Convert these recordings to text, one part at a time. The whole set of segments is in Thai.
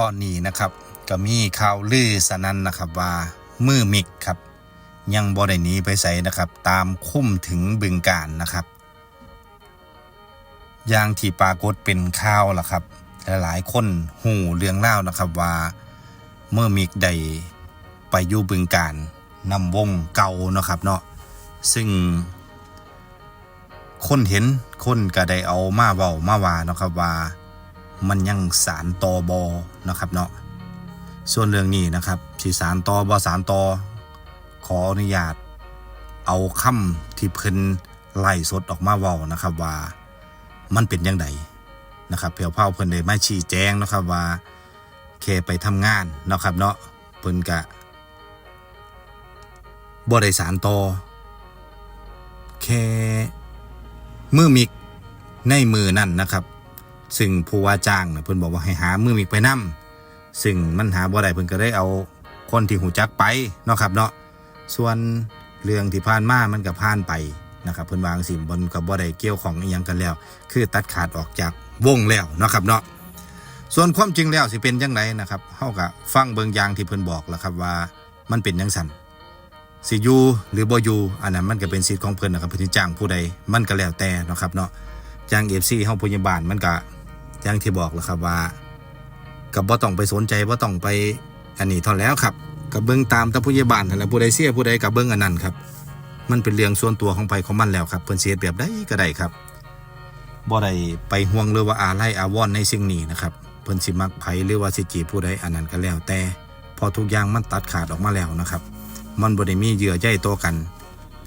ตอนนี้นะครับก็มีข่าวลือสนั่นนะครับว่ามือมิกครับ ยังบ่ได้หนีไปไสนะครับ ตามคุ้มถึงบึงการนะครับอย่างที่ปรากฏเป็นข่าวล่ะครับ หลายๆคนหูเรื่องเล่านะครับว่าเมื่อมิกได้ไปอยู่บึงการนำวงเก่าเนาะครับเนาะซึ่ง คนเห็นคนก็ได้เอามาเว้ามาว่านะครับว่า มันยังสารตอบอนะครับเนาะส่วนเรื่องนี้นะครับสีสารตอบอสารตอขออนุญาต เอาคำที่เพิ่นไล่สดออกมาเว้านะครับว่ามันเป็นยังไงนะครับเพียวเผาเพิ่นได้มาชี้แจงนะครับว่าแค่ไปทำงานนะครับเนาะเพิ่นกะบ่ได้สารตอแค่มือมิกในมือนั่นนะครับ ซึ่งผู้ว่าจ้างนะเพิ่นบอกว่าให้หามือมิกไปนํซึ่งมันหาบ่ได้เพิ่นก็ได้เอาคนที่หูจักไปเนาะครับเนาะส่วนเรื่องที่ผ่านมามันก็ผ่านไปนะครับเพิ่นวางสิมบนกับบ่ได้เกี่ยวของอีหยังกันแล้ว คือตัดขาดออกจากวงแล้วเนาะครับเนาะส่วนความจริงแล้วสิเป็นจังไดนะครับเฮาก็ฟังเบิงอย่างที่เพิ่นบอกแล้วครับว่ามันเป็นจังซั่นสิอยู่หรือบ่อยู่อันนั้นมันก็เป็นสิทธิ์ของเพิ่นนะครับเพิ่นจ้างผู้ใดมันก็แล้วแต่เนาะครับเนาะจ้าง FC เฮาพยาบาลมันก็ อย่างที่บอกแล้วครับว่าก็บ่ต้องไปสนใจบ่ต้องไปอันนี้เท่าแล้วครับก็เบิ่งตามแต่พยาบาลนั่นแหละผู้ใดเสียผู้ใดก็เบิ่งอันนั้นครับ มันเป็นเรื่องส่วนตัวของไปของมันแล้วครับเพิ่นเฮ็ดแบบใดก็ได้ครับบ่ได้ไปห่วงหรือว่าอาไลอาวรณ์ในสิ่งนี้นะครับเพิ่นสิมักไผหรือว่าสิจีผู้ใดอันนั้นก็แล้วแต่พอทุกอย่างมันตัดขาดออกมาแล้วนะครับ มันบ่ได้มีเหยื่อใยต่อกัน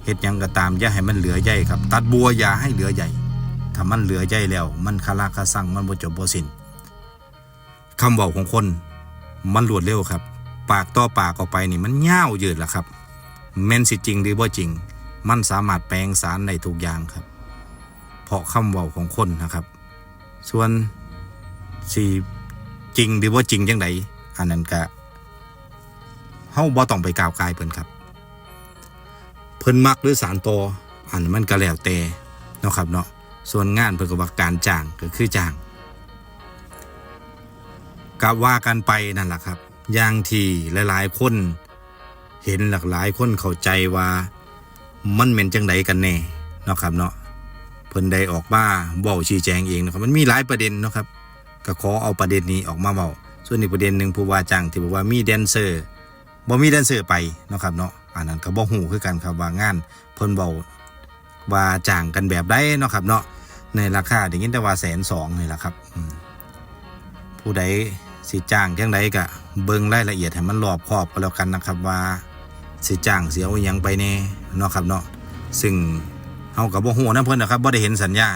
เฮ็ดยังก็ตามอย่าให้มันเหลือใยครับ ตัดบัวอย่าให้เหลือใย ถ้ามันเหลือใยแล้ว มันคาราคาสั่งมันบ่จบบ่สิ้นคำเว้าของคน มันรวดเร็วครับ ปากต่อปากออกไปนี่มันยาวยืดล่ะครับแม่นสิจริงหรือบ่จริง มันสามารถแปลงสารได้ทุกอย่างครับ เพราะคำเว้าของคนนะครับ ส่วนสิจริงหรือว่าจริงจังไดอันนั้นก็เฮาบ่ต้องไปกล่าวกายเพิ่นครับ เพิ่นมักหรือสารตออันนั้นมันก็แล้วแต่เนาะครับเนาะ ส่วนงานเพื่อกับว่าการจ้างก็คือจ้างกับว่ากันไปนั่นแหละครับ อย่างที่หลายๆ คนเห็นหลากหลายคนเข้าใจว่ามันเป็นจังไดกันแน่เนาะครับเนาะเพิ่นได้ออกมาเว้าชี้แจงเองนะครับมันมีหลายประเด็นเนาะครับก็ขอเอาประเด็นนี้ออกมาเว้าส่วนอีกประเด็นหนึ่งผู้ว่าจ้างที่บอกว่ามีแดนเซอร์บ่มีแดนเซอร์ไปเนาะครับเนาะอันนั้นก็บ่ฮู้คือกันครับว่างานเพิ่นเว้าว่าจ้างกันแบบได้เนาะครับเนาะ ในราคาได้ยินแต่ว่าแสนสองนี่แหละครับผู้ใดสิจ้างจังใดก็เบิ่งรายละเอียดให้มันรอบคอบก็แล้วกันนะครับว่าสิจ้างเสียเอาหยังไปแน่เนาะครับเนาะซึ่งเฮากับบ่ฮู้นะเพิ่นนะครับบ่ได้เห็นสัญญา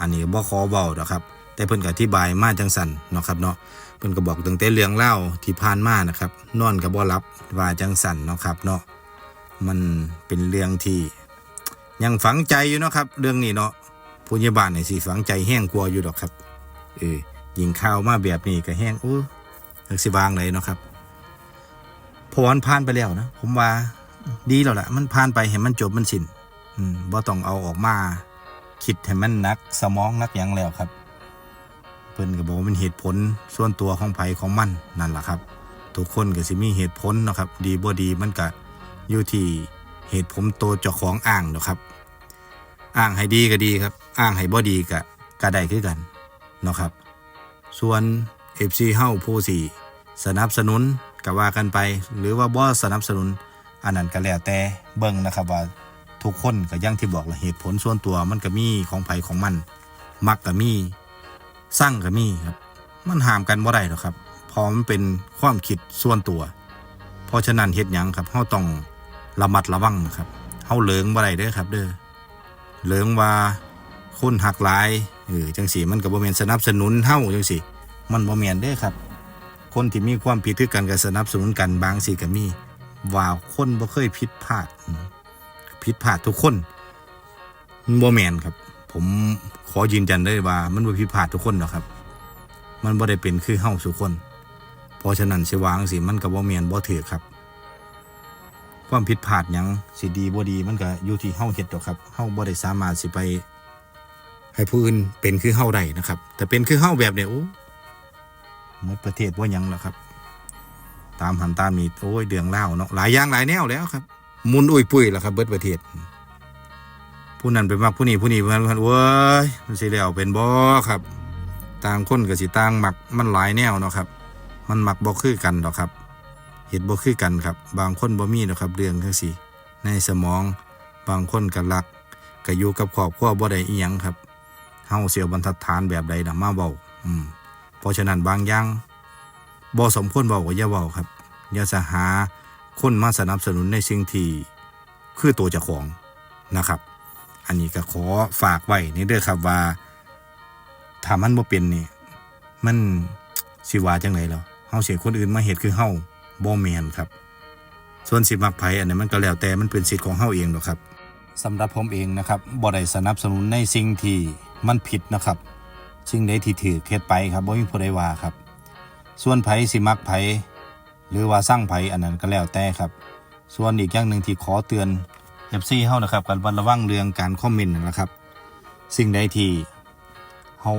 อันนี้บ่ขอเว้าดอกครับ แต่เพิ่นก็อธิบายมาจังสั่นเนาะครับเนาะเพิ่นก็บอกตั้งแต่เรื่องเล่าที่ผ่านมานะครับนอนก็บ่หลับว่าจังสั่นเนาะครับเนาะมันเป็นเรื่องที่ยังฝังใจอยู่เนาะครับ เรื่องนี้เนาะ ผู้ใหญ่บ้านนี่สิฝังใจแห้งกลัวอยู่ดอกครับ เออยิงข้าวมาแบบนี้ก็แห้งอู้จักสิวางเลยเนาะครับพราะวามันผ่านไปแล้วนะผมว่าดีแล้วล่ะ มันผ่านไปให้มันจบมันสิ้นอืมบ่ต้องเอาออกมา คิดให้มันนักสมองนักยังแล้วครับ เพิ่นก็บอกว่ามันเหตุผลส่วนตัวของไผของมันนั่นแหละครับทุกคนก็สิมีเหตุผลเนาะครับ ดีบ่ดีมันก็อยู่ที่เหตุผมโตเจ้าของอ่างเนาะครับ อ้างให้ดีก็ดีครับ อ้างให้บ่ดีก็ก็ได้คือกันเนาะครับ ส่วน FC เฮ้าผู้สี่สนับสนุนก็ว่ากันไป หรือว่าบ่สนับสนุน อันนั้นก็แล้วแต่เบิ่งนะครับว่าทุกคนก็อยังที่บอกละเหตุผลส่วนตัวมันก็มีของไผของมัน มักก็มีสร้างก็มีครับ มันห้ามกันบ่ได้หรอกครับเพอมันเป็นความคิดส่วนตัว เพราะฉะนั้นเฮ็ดหยังครับเฮาต้องระมัดระวังนะครับเฮาเลิงบ่ได้เด้อครับ เด้อ เหลิงว่าคนหักหลายเออจังสีมันก็บ่แมนสนับสนุนเฮาจังสีมันบ่แมนเด้ครับ คนที่มีความผิดคือกันก็สนับสนุนกันบางสิก็มีว่าคนบ่เคยผิดพลาดผิดพลาดทุกคนบ่แมนครับ ผมขอยืนยันได้ว่า มันบ่ผิดพลาดทุกคนหรอกครับ มันบ่ได้เป็นคือเฮาทุกคน เพราะฉะนั้นสิวาจังสิมันก็บ่แมนบ่ถือครับ ความผิดพลาดหยังสิดีบ่ดีมันก็อยู่ที่เฮาเฮ็ดดอกครับเฮาบ่ได้สามารถสิไป ให้ผู้อื่นเป็นคือเฮาได้นะครับ แต่เป็นคือเฮาแบบเนี้ยโอ้หมดประเทศว่ายังแล้วครับ ตามหันตามนี่โอ้ยเดืองเล่าเนาะหลายอย่างหลายแนวแล้วครับมุนอุ้ยปุ้ยแล้วครับ เบิดประเทศ ผู้นั้นไปมักผู้นี้ผู้นี้มันมันเว้ยมันสิแล้วเป็นบ่ครับต่างคนก็สิต่างมักมันหลายแนวเนาะครับ มันมักบ่คือกันดอกครับ เห็ดบ่คือกันครับ บางคนบ่มีดอกครับเรื่องจังซี่ในสมองบางคนก็รักก็อยู่กับครอบครัวบ่ได้อีหยังครับเฮาเสียบรรทัดฐานแบบใดน่ะมาเว้าอืมเพราะฉะนั้นบางอย่างบ่สมควรเว้าก็อย่าเว้าครับอย่าสหาคนมาสนับสนุนในสิ่งที่คือตัวเจ้าของนะครับ อันนี้ก็ขอฝากไว้นี่เด้อครับว่าถ้ามันบ่เป็นนี่มันสิว่าจังไดแล้วเฮาเสียคนอื่นมาเฮ็ดคือเฮา บ่แมนครับ ส่วนสิมักไผอันนั้นมันก็แล้วแต่มันเป็นสิทธิ์ของเฮาเองหรอกครับสำหรับผมเองนะครับบ่ได้สนับสนุนในสิ่งที่มันผิดนะครับสิ่งใดที่ถือเฮ็ดไปครับบ่มีผู้ใดว่าครับ ส่วนไผสิมักไผหรือว่าสร้างไผอันนั้นก็แล้วแต่ครับ ส่วนอีกอย่างหนึ่งที่ขอเตือน FC เฮานะครับกันระวังเรื่องการคอมเมนต์นั่นแหละครับ สิ่งใดที่เฮา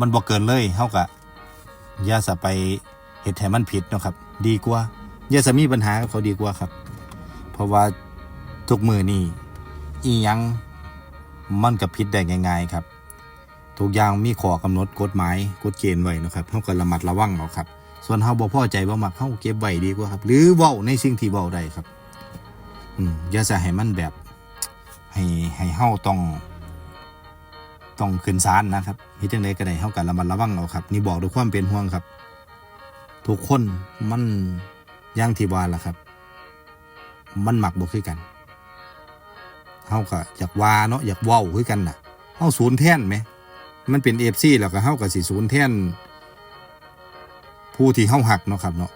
มันบ่เกินเลยเฮาก็อย่าสะไปเฮ็ดให้มันผิดเนาะครับ ดีกว่าอย่าสะมีปัญหากับเขาดีกว่าครับ เพราะว่าทุกมือนี่อียังมันก็ผิดได้ง่ายๆครับ ทุกอย่างมีข้อกำหนดกฎหมายกฎเกณฑ์ไว้นะครับเฮาก็ระมัดระวังเอาครับ ส่วนเฮาบ่พอใจบ่มักเฮาเก็บไว้ดีกว่าครับ หรือเว้าในสิ่งที่เว้าได้ครับ อืมอย่าจะให้มันแบบ ให้ให้เฮาต้อง ต้องขึ้นศาลนะครับเฮ็ดจังไดก็ได้เฮาก็ระมัดระวังเอาครับ นี่บอกด้วยความเป็นห่วงครับ ทุกคนมันอย่างที่ว่าล่ะครับ มันหมักบ่คือกันเฮาก็อยากว่าเนาะอยากว้าคือกันน่ะเฮาศูนย์แท่นไหม มันเป็น FC แล้วก็เฮาก็สิศูนย์แท่นผู้ที่เฮาหักเนาะครับเนาะ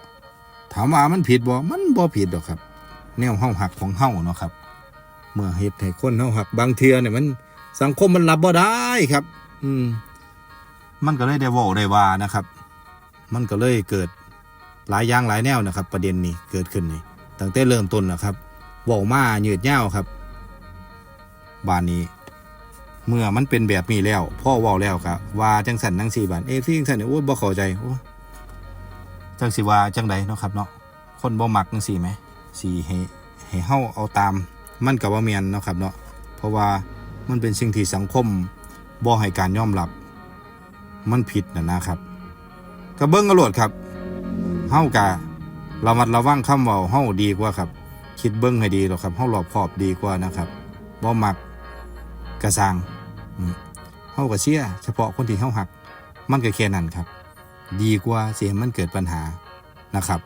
ถามว่ามันผิดบ่มันบ่ผิดดอกครับ แนวเฮาหักของเฮาเนาะครับ เมื่อเฮ็ดให้คนเฮาหักบางเทือเนี่ยมันสังคมมันรับบ่ได้ครับ อืมมันก็เลยได้ว้าได้ว่านะครับ มันก็เลยเกิดหลายอย่างหลายแนวนะครับ ประเด็นนี้เกิดขึ้นนี่ตั้งแต่เริ่มต้นนะครับว้ามายืดยาครับ บานนี้ เมื่อมันเป็นแบบนี้แล้วพ่อว้าแล้วครับว่าจังสันจังสี่บานเอ้ที่จังสันโอ้ยบ่เข้าใจโอ้จังสิว่าจังใดเนาะครับเนาะคนบ่มักจังสี่ไหมสีให้ให้เฮาเอาตาม มันกับว่าเมียนเนาะครับเนาะเพราะว่ามันเป็นสิ่งที่สังคมบ่ให้การยอมรับ มันผิดนะนะครับ ก็เบิ้งกระโหลดครับเฮากะระมัดระวังคำเว้าเฮาดีกว่าครับ คิดเบิ้งให้ดีหรอกครับเฮารอบขอบดีกว่านะครับบ่มักกระซังเฮาก็เชี่ยเฉพาะคนที่เฮาหัก มันก็แค่นั้นครับ ดีกว่าเสียมันเกิดปัญหานะครับ